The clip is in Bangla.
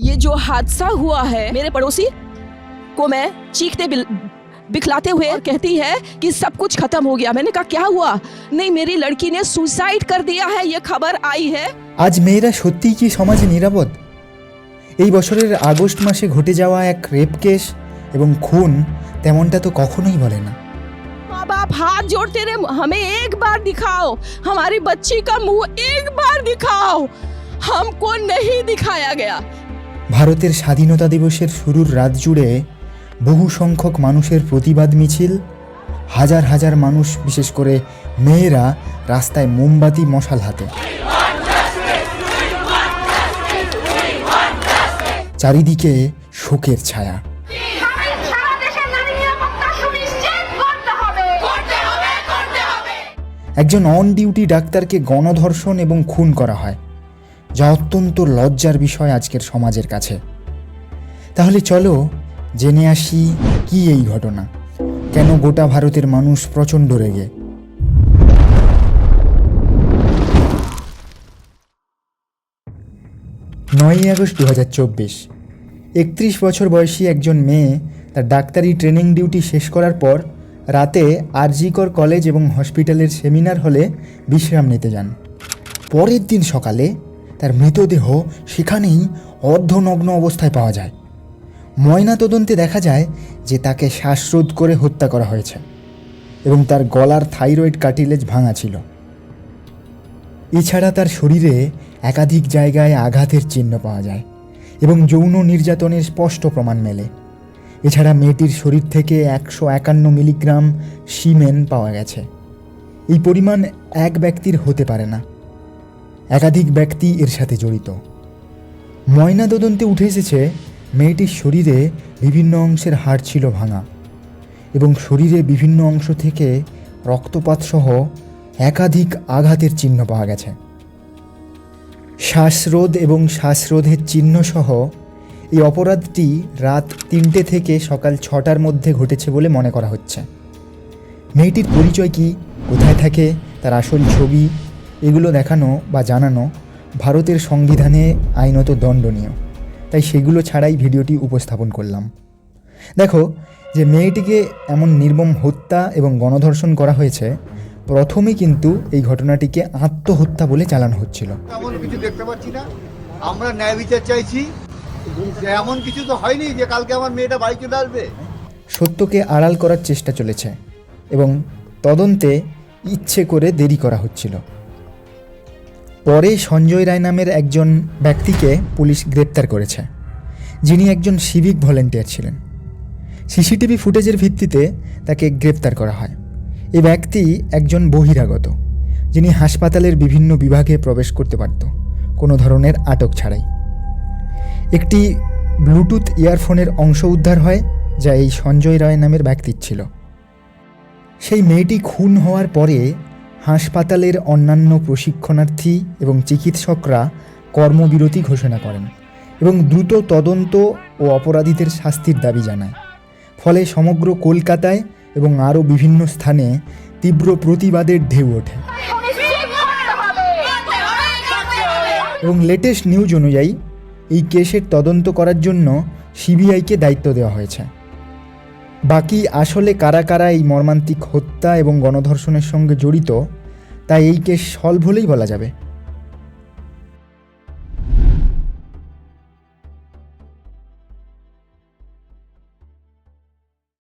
ये जो हादसा हुआ है मेरे पड़ोसी को मैं चीखते बिल- बिखलाते हुए और कहती है कि सब कुछ खत्म हो गया मैंने कहा क्या हुआ नहीं मेरी लड़की ने सुसाइड कर दिया है ये खबर आई है আজ মেয়েরা সত্যিই কি সমাজে নিরাপদ এই বছরের আগস্ট মাসে ঘটে যাওয়া এক রেপ কেস এবং খুন তেমনটা তো কখনোই বলে না माँ बाप हाथ जोड़ते रहे हमें एक बार दिखाओ हमारी बच्ची का मुंह एक बार दिखाओ हमको नहीं दिखाया गया ভারতের স্বাধীনতা দিবসের শুরুর রাত জুড়ে বহু সংখ্যক মানুষের প্রতিবাদ মিছিল, হাজার হাজার মানুষ, বিশেষ করে মেয়েরা, রাস্তায় মোমবাতি মশাল হাতে। চারিদিকে শোকের ছায়া। একজন অন ডিউটি ডাক্তারকে গণধর্ষণ এবং খুন করা হয়। যা অত্যন্ত লজ্জার বিষয় আজকের সমাজের কাছে। তাহলে চলো জেনে আসি কি এই ঘটনা। কেন গোটা ভারতের মানুষ প্রচণ্ড রেগে? নয়ই আগস্ট দু হাজার চব্বিশ, একত্রিশ বছর বয়সী একজন মেয়ে তার ডাক্তারি ট্রেনিং ডিউটি শেষ করার পর রাতে আরজিকর কলেজ এবং হসপিটালের সেমিনার হলে বিশ্রাম নিতে যান। পরের দিন সকালে তার মৃতদেহ সেখানেই অর্ধনগ্ন অবস্থায় পাওয়া যায়। ময়না তদন্তে দেখা যায় যে তাকে শ্বাসরোধ করে হত্যা করা হয়েছে এবং তার গলার থাইরয়েড কার্টিলেজ ভাঙা ছিল। এছাড়া তার শরীরে একাধিক জায়গায় আঘাতের চিহ্ন পাওয়া যায় এবং যৌন নির্যাতনের স্পষ্ট প্রমাণ মেলে। এছাড়া মেয়েটির শরীর থেকে একশো একান্ন মিলিগ্রাম সিমেন পাওয়া গেছে। এই পরিমাণ এক ব্যক্তির হতে পারে না। একাধিক ব্যক্তি এর সাথে জড়িত। ময়না ময়নাতদন্তে উঠে এসেছে মেয়েটির শরীরে বিভিন্ন অংশের হাড় ছিল ভাঙা এবং শরীরে বিভিন্ন অংশ থেকে রক্তপাত সহ একাধিক আঘাতের চিহ্ন পাওয়া গেছে। শ্বাসরোধ এবং শ্বাসরোধের চিহ্ন সহ এই অপরাধটি রাত তিনটে থেকে সকাল ছটার মধ্যে ঘটেছে বলে মনে করা হচ্ছে। মেয়েটির পরিচয় কি, কোথায় থাকে, তার আসল ছবি এগুলো দেখানো বা জানানো ভারতের সংবিধানে আইনত দণ্ডনীয়। তাই সেগুলো ছাড়াই ভিডিওটি উপস্থাপন করলাম। দেখো যে মেয়েটিকে এমন নির্মম হত্যা এবং গণধর্ষণ করা হয়েছে প্রথমে কিন্তু এই ঘটনাটিকে আত্মহত্যা বলে চালানো হচ্ছিল। কিছু দেখতে পাচ্ছি না। আমরা ন্যায় বিচার চাইছি। এমন কিছু তো হয়নি যে কালকে আমার মেয়েটা বাড়ি চলে আসবে। সত্যকে আড়াল করার চেষ্টা চলেছে এবং তদন্তে ইচ্ছে করে দেরি করা হচ্ছিল। পরে সঞ্জয় রায় নামের একজন ব্যক্তিকে পুলিশ গ্রেপ্তার করেছে, যিনি একজন সিভিক ভলেন্টিয়ার ছিলেন। সিসিটিভি ফুটেজের ভিত্তিতে তাকে গ্রেপ্তার করা হয়। এ ব্যক্তি একজন বহিরাগত, যিনি হাসপাতালের বিভিন্ন বিভাগে প্রবেশ করতে পারত, কোনো ধরনের আটক ছাড়াই। একটি ব্লুটুথ ইয়ারফোনের অংশ উদ্ধার হয়, যা এই সঞ্জয় রায় নামের ব্যক্তির ছিল। সেই মেয়েটি খুন হওয়ার পরে হাসপাতালের অন্যান্য প্রশিক্ষণার্থী এবং চিকিৎসকরা কর্মবিরতি ঘোষণা করেন এবং দ্রুত তদন্ত ও অপরাধীদের শাস্তির দাবি জানায়। ফলে সমগ্র কলকাতায় এবং আরও বিভিন্ন স্থানে তীব্র প্রতিবাদের ঢেউ ওঠে। এবং লেটেস্ট নিউজ অনুযায়ী এই কেসের তদন্ত করার জন্য সিবিআইকে দায়িত্ব দেওয়া হয়েছে। বাকি আসলে কারা কারা এই মর্মান্তিক হত্যা এবং গণধর্ষণের সঙ্গে জড়িত তা এই কেস সলভ হলেই বলা যাবে।